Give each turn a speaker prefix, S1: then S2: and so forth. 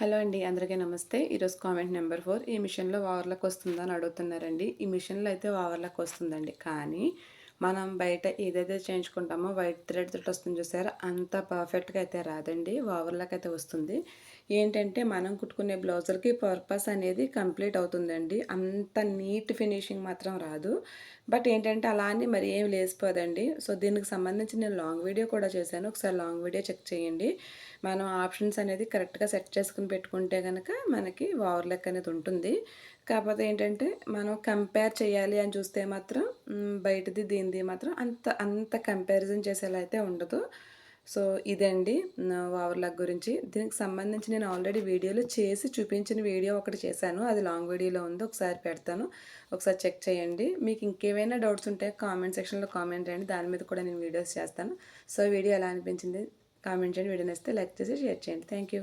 S1: Hello అండి అందరికీ నమస్తే. ఈరోజు కామెంట్ నెంబర్ ఫోర్. ఈ మిషన్లో వావర్లకు వస్తుందని అడుగుతున్నారండి. ఈ మిషన్లో అయితే వావర్లకు వస్తుందండి. కానీ మనం బయట ఏదైతే చేయించుకుంటామో వైట్ థ్రెడ్ తోటి వస్తుంది చూసారా? అంత పర్ఫెక్ట్గా అయితే రాదండి. ఓవర్లాక్ అయితే వస్తుంది. ఏంటంటే మనం కుట్టుకునే బ్లౌజర్కి పర్పస్ అనేది కంప్లీట్ అవుతుందండి. అంత నీట్ ఫినిషింగ్ మాత్రం రాదు. బట్ ఏంటంటే అలా అని మరి ఏం లేసిపోదండి సో దీనికి సంబంధించి నేను లాంగ్ వీడియో కూడా చేశాను. ఒకసారి లాంగ్ వీడియో చెక్ చేయండి. మనం ఆప్షన్స్ అనేది కరెక్ట్గా సెట్ చేసుకుని పెట్టుకుంటే కనుక మనకి ఓవర్లెక్ అనేది ఉంటుంది. కాకపోతే ఏంటంటే మనం కంపేర్ చేయాలి అని చూస్తే మాత్రం బయటది దీనిది మాత్రం అంత అంత కంపారిజన్ చేసేలా అయితే ఉండదు. సో ఇదండి ఓవర్లాక్ గురించి. దీనికి సంబంధించి నేను ఆల్రెడీ వీడియోలు చేసి చూపించిన వీడియో ఒకటి చేశాను. అది లాంగ్ వీడియోలో ఉంది. ఒకసారి పెడతాను. ఒకసారి చెక్ చేయండి. మీకు ఇంకేమైనా డౌట్స్ ఉంటే కామెంట్ సెక్షన్లో కామెంట్ చేయండి. దాని మీద కూడా నేను వీడియోస్ చేస్తాను. సో వీడియో ఎలా అనిపించింది? కామెంట్ చేయండి. వీడియో నేస్తే లైక్ చేసి షేర్ చేయండి. Thank you